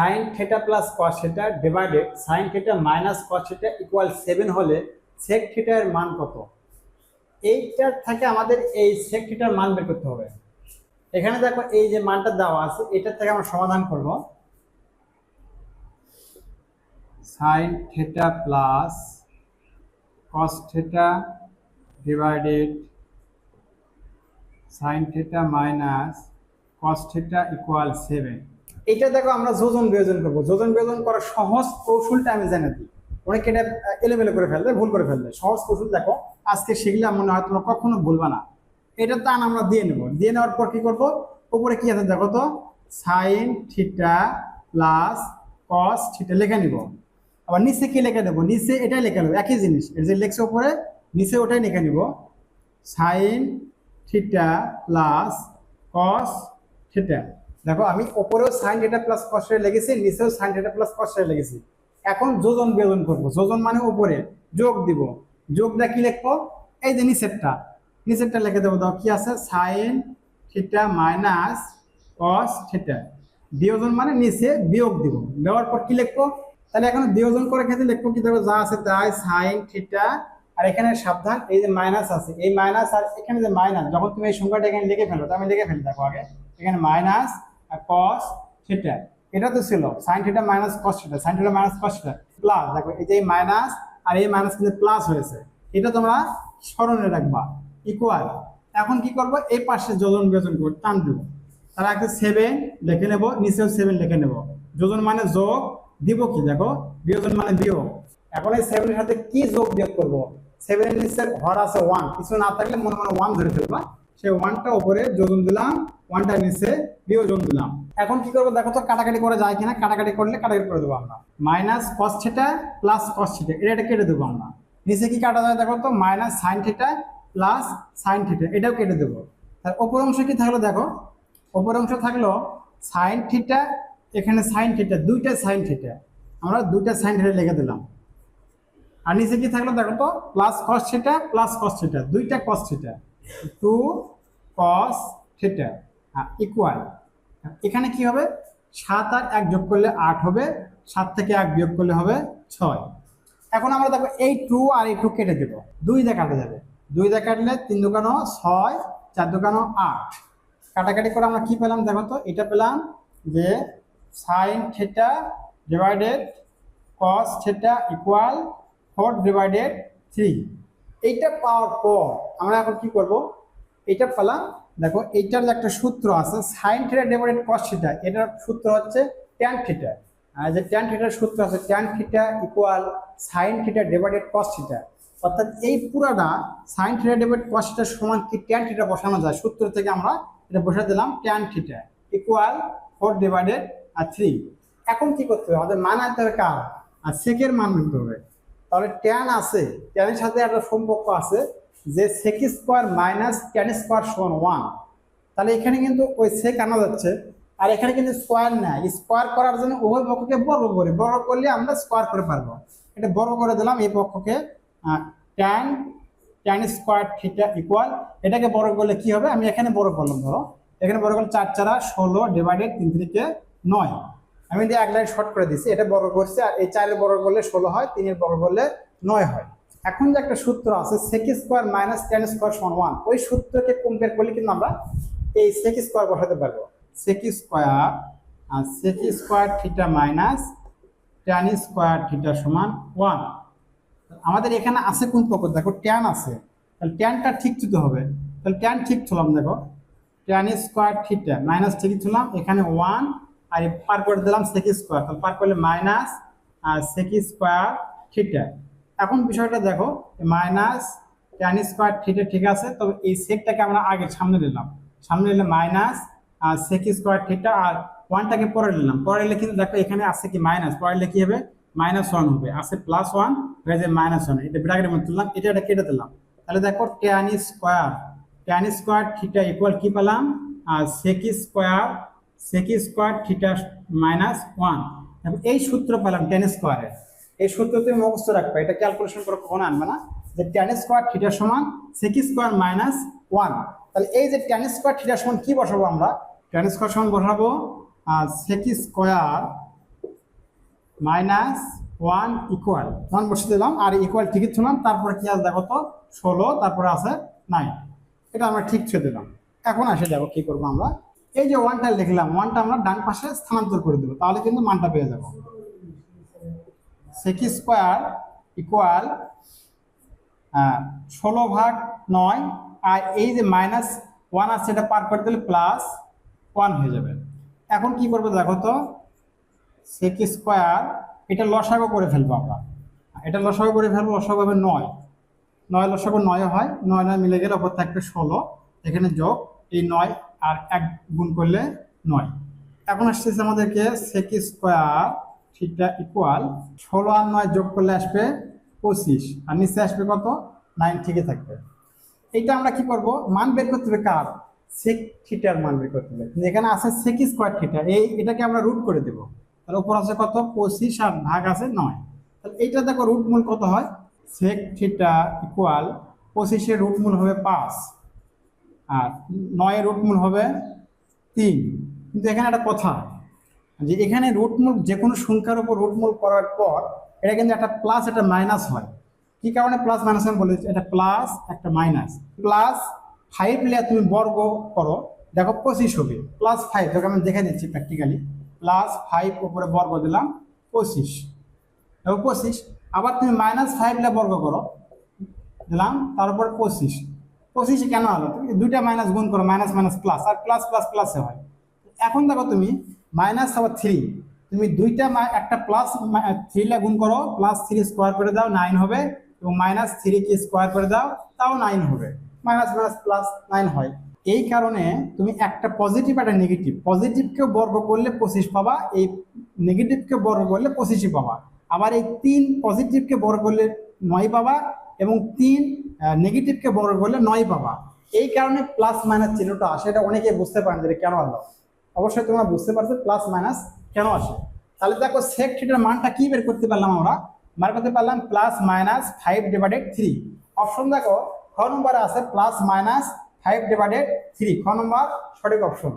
Sine theta plus cos theta divided sine theta minus cos theta equal seven হলে sec থিটার মান কত? এইটার থেকে আমাদের এই সেক থিটার মান বের করতে হবে। এখানে দেখো এই যে মানটা দেওয়া আছে, এটার থেকে আমরা সমাধান করব। Sine theta plus cos theta divided sine theta minus cos theta equal seven এটা দেখো আমরা যোজন বিয়োজন করব। যোজন বিয়োজন করার সহজ কৌশলটা আমি জানি দিই। অনেকে এটা এলোমেলো করে ফেলবে ভুল করে ফেলবে সহজ কৌশল দেখো, আজকে শিখলে মনে হয় তোমরা কখনো ভুলবা না। এটা টান আমরা দিয়ে নেব। দিয়ে নেওয়ার পর কি করব? উপরে কি আছে দেখো তো? Sine theta plus cos theta লিখে নিব। আবার নিচে কি লিখে দেবো নিচে এটাই লিখে নেব। একই জিনিস। এর যে লেখছে উপরে, নিচে ওটাই লিখে নিব। Sine theta plus cos theta দেখো, আমি ওপরেও sine theta plus cos theta লিখেছি, নিচেও sine theta plus cos theta লিখেছি। এখন যোজন বিয়োজন করব। যোজন মানে উপরে। যোগ দিব। যোগটা কি লিখব? এই যে নিচেরটা। নিচেরটা লিখে দেবো দাও কি আছে? Sine theta minus cos theta বিয়োজন মানে নিচে বিয়োগ দিব। দেওয়ার পর কি লিখব? তাহলে এখন বিয়োজন করে ক্ষেত্রে লিখব কি? দেখো, যা আছে তাই সাইন থিটা আর এখানে সাবধান, এই যে মাইনাস আছে। এই মাইনাস আর এখানে যে মাইনাস যখন তুমি এই সংখ্যাটা এখানে লিখে ফেলো, তো আমি লিখে ফেলি, দেখো আগে। এখানে মাইনাস কস থিটা এটা তো ছিল sine theta minus cos theta sine theta minus cos plus দেখো, এই যে মাইনাস আর এই মাইনাস কিন্তু প্লাস হয়েছে, এটা তোমরা স্মরণে রাখবা ইকুয়াল এখন কি করব, এই পাশে যোজন বিয়োজন করব, টান দেবো, তারা একটা সেভেন লিখে নেব, নিচেও সেভেন লিখে নেব, যোজন মানে যোগ, দিব কি, দেখো, বিয়োজন মানে বিয়োগ, এখন এই সেভেনের সাথে কি যোগ বিয়োগ করব সেভেনের নিচে ঘর আছে ওয়ান কিছু না থাকলে মনে মনে ওয়ান ধরে ফেলবা সেই ওয়ানটা উপরে যোজন দিলাম ওয়ানটা নিচে বিয়োজন দিলাম। এখন কি করব? দেখো তো কাটাকাটি করা যায় কিনা? কাটাকাটি করলে কাটাকাটি করে দেবো আমরা। Minus cos theta plus cos theta এটা এটা কেটে দেবো আমরা। নিচে কি কাটা যায় দেখো তো? Minus sine theta plus sine theta এটাও কেটে দেবো। তার ওপর অংশ কি থাকল দেখো? ওপর অংশ থাকল সাইন থিটা এখানে সাইন থিটা দুইটা সাইন থিটা আমরা দুইটা সাইন থিটা লিখে দিলাম। আর নিচে কি থাকল দেখো তো? Plus cos theta plus cos theta দুইটা cos theta two cos theta equal এখানে কি হবে? সাত আর এক যোগ করলে আট হবে, সাত থেকে এক বিয়োগ করলে হবে ছয়। এখন আমরা দেখো এই টু আর এই টু কেটে দেবো। দুই দিয়ে কাটা যাবে। দুই দিয়ে কাটলে তিন দোকানো ছয়, চার দোকানো আট। কাটাকাটি করে আমরা কি পেলাম দেখো তো? এটা পেলাম যে sine theta divided cos theta equal four divided three এইটা পাওয়ার পর আমরা এখন কি করব? এটা পেলাম। দেখো, এইটার যে একটা সূত্র আছে sine theta divided cos theta এটার সূত্র হচ্ছে ট্যান থিটা আর যে ট্যান থিটার সূত্র আছে tan theta equal sine theta divided cos theta অর্থাৎ এই পুরাটা সাইন থিটা ডিভাইড কস থিটার সমান কি ট্যান থিটা বসানো যায়? সূত্র থেকে আমরা এটা বসে দিলাম tan theta equal four divided আর থ্রি এখন কি করতে হবে? আমাদের মান আনতে হবে কার? আর সেকের মান নিতে হবে। তাহলে ট্যান আছে ট্যানের সাথে একটা সম্পর্ক আছে যে sec square minus tan square সমান ওয়ান তাহলে এখানে কিন্তু ওই সেক আনা যাচ্ছে, আর এখানে কিন্তু স্কোয়ার নাই। স্কোয়ার করার জন্য উভয় পক্ষকে বর্গ করি। বর্গ করলে আমরা স্কোয়ার করে পারব। এটা বর্গ করে দিলাম, এই পক্ষকে tan tan square theta equal এটাকে বড় করলে কি হবে? আমি এখানে বড় করলাম, ধরো। এখানে বড় করলে চার চারা ষোলো ডিভাইডেড তিন থেকে নয়। আমি যদি এক লাইন শর্ট করে দিচ্ছি এটা বড় করছে আর এই চারের বড় করলে ষোলো হয়, তিনের বড় করলে নয় হয়। এখন যে একটা সূত্র আছে sec square minus tan square সমান ওয়ান ওই সূত্রকে কম্পেয়ার করলে কিন্তু আমরা এই সেক স্কোয়ার বসাতে পারব। সেক স্কোয়ার আর sec square theta minus tan square theta সমান ওয়ান আমাদের এখানে আছে কোন পক্ষ দেখো ট্যান আছে। তাহলে ট্যানটা ঠিক দিতে হবে। তাহলে ট্যান ঠিক ছিলাম দেখো। ট্যান স্কোয়ার থিটা মাইনাস ঠিক ছিলাম এখানে ওয়ান আর পার করে দিলাম সেক স্কোয়ার তাহলে পার করলে মাইনাস আর সেক স্কোয়ার থিটা এখন বিষয়টা দেখো মাইনাস ট্যান স্কোয়ার থিটা ঠিক আছে, তবে এই সেকটাকে আমরা আগে সামনে নিলাম। সামনে নিলে মাইনাস আর সেক স্কোয়ার থিটা আর ওয়ানটাকে পরে নিলাম। পরে নিলে কিন্তু দেখো এখানে আছে কি মাইনাস পরে নিলে কি হবে? মাইনাস ওয়ান হবে। আছে প্লাস ওয়ান হয়ে যায় মাইনাস ওয়ান এটা ব্র্যাকেটের মধ্যে তুললাম, এটা এটা কেটে দিলাম। তাহলে দেখো tan square tan square theta equal কি পেলাম? আর sec square sec square theta minus one এই সূত্র পেলাম টেন স্কোয়ারের এই সূত্র তুমি মুখস্থ রাখবে, এটা ক্যালকুলেশন করে কখনো আনবে না। যে টেন স্কোয়ার থিটার সমান সেক স্কোয়ার মাইনাস ওয়ান তাহলে এই যে টেন স্কোয়ার থিটার সমান কি বসাবো আমরা? টেন স্কোয়ার সমান বসাবো sec square minus one equal one বসে দিলাম, আর ইকুয়াল ঠিকই ছিলাম তারপরে কি আছে দেখো তো? ষোলো, তারপরে আছে নাইন এটা আমরা ঠিক ছুঁয়ে দিলাম। এখন আসে দেখো কি করব আমরা? এই যে ওয়ানটা লিখলাম ওয়ানটা আমরা ডান পাশে স্থানান্তর করে দেবো, তাহলে কিন্তু মানটা পেয়ে যাব। সেক স্কোয়ার ইকুয়াল ষোলো ভাগ নয়, আর এই যে মাইনাস ওয়ান আছে, এটা পার করে দিলে প্লাস ওয়ান হয়ে যাবে। এখন কি করব দেখো তো? সেক স্কোয়ার এটা লসাগো করে ফেলব আমরা। এটা লসাগো করে ফেলব, লসাগু হবে নয়। নয় লসাগো নয় হয়, নয় নয় মিলে গেলে ওপর থাকবে ষোলো। এখানে যোগ, এই নয় আর এক গুণ করলে নয়। এখন আসতেছে আমাদেরকে সেক স্কোয়ার ঠিকটা ইকুয়াল ষোলো আর নয় যোগ করলে আসবে পঁচিশ। আর নিচে আসবে কত? নাইন ঠিকই থাকবে। এইটা আমরা কি করব? মান বের করতে হবে কার? সেক থিটার মান বের করতে হবে। এখানে আছে সেক স্কোয়ার থিটা এই এটাকে আমরা রুট করে দেব। তাহলে উপর আছে কত? পঁচিশ আর ভাগ আছে নয়। তাহলে এইটা দেখো রুট মূল কত হয়? সেক থিটা ইকুয়াল পঁচিশের রুট মূল হবে পাঁচ। আর নয়ের রুট মূল হবে তিন। কিন্তু এখানে একটা কথা, যে এখানে রুটমূল যে কোনো সংখ্যার উপর রুটমূল করার পর এটা কিন্তু একটা প্লাস একটা মাইনাস হয়। কি কারণে প্লাস মাইনাস আমি বলেছি? এটা প্লাস একটা মাইনাস প্লাস ফাইভ লেয়ার তুমি বর্গ করো, দেখো পঁচিশ হবে। প্লাস ফাইভ তোকে আমি দেখে দিচ্ছি প্র্যাকটিক্যালি প্লাস ফাইভ উপরে বর্গ দিলাম পঁচিশ। দেখো পঁচিশ, আবার তুমি মাইনাস ফাইভ লেয়ার বর্গ করো, দিলাম, তারপর পঁচিশ। পঁচিশে কেন হলো তুমি দুইটা মাইনাস গুণ করো মাইনাস মাইনাস প্লাস আর প্লাস প্লাস প্লাসে হয়। এখন দেখো তুমি মাইনাস আবার থ্রি তুমি দুইটা একটা প্লাস থ্রি লা গুণ করো প্লাস থ্রি স্কোয়ার করে দাও নাইন হবে, এবং মাইনাস থ্রি কে স্কোয়ার করে দাও, তাও নাইন হবে। মাইনাস মাইনাস প্লাস নাইন হয়। এই কারণে তুমি একটা পজিটিভ একটা নেগেটিভ পজিটিভকে বর্গ করলে পঁচিশ পাবা, এই নেগেটিভকে বর্গ করলে পঁচিশই পাবা। আবার এই তিন পজিটিভকে বর্গ করলে নয় পাবা, এবং তিন নেগেটিভকে বর্গ করলে নয় পাবা। এই কারণে প্লাস মাইনাস চিহ্নটা আসে। এটা অনেকে বুঝতে পারেন যে কেন হলো। অবশ্যই তোমরা বুঝতে পারছ প্লাস মাইনাস কেন আসে। তাহলে দেখো সেক থিটার মানটা কি বের করতে পারলাম আমরা? বার করতে পারলাম plus minus five divided three option দেখো, খ নম্বরে আছে plus minus five divided three খ নম্বর সঠিক অপশন